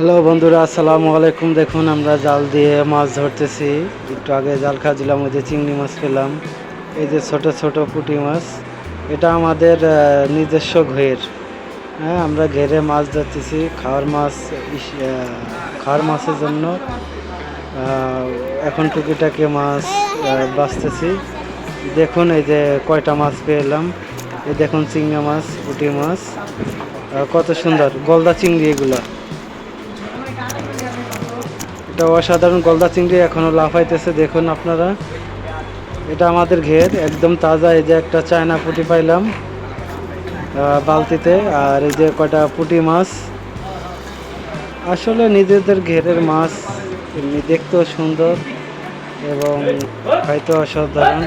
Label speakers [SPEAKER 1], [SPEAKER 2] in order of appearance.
[SPEAKER 1] Hello বন্ধুরা, আসসালামু আলাইকুম। দেখুন, আমরা জাল দিয়ে মাছ ধরতেছি। একটু আগে জাল খাচ্ছিলাম ওই যে চিংড়ি মাছ পেলাম এই যে ছোট ছোট পুঁটি মাছ, এটা আমাদের নিজস্ব ঘের। হ্যাঁ আমরা ঘেরে মাছ ধরতেছি, খাওয়ার মাছ খাওয়ার মাছের জন্য। এখন টুকিটাকি মাছ বাঁচতেছি। দেখুন, এই যে কয়টা মাছ পেলাম। এই দেখুন, চিংড়ি মাছ, পুঁটি মাছ। কত সুন্দর, গলদা চিংড়ি এগুলা। এটা অসাধারণ গলদা চিংড়ি এখনও লাফাইতেছে, দেখুন আপনারা। এটা আমাদের ঘের, একদম তাজা, এই যে একটা চায়না পুঁটি পাইলাম বালতিতে, আর এই যে কয়টা পুঁটি মাছ। আসলে নিজেদের ঘেরের মাছ এমনি দেখতেও সুন্দর এবং খাইতে অসাধারণ।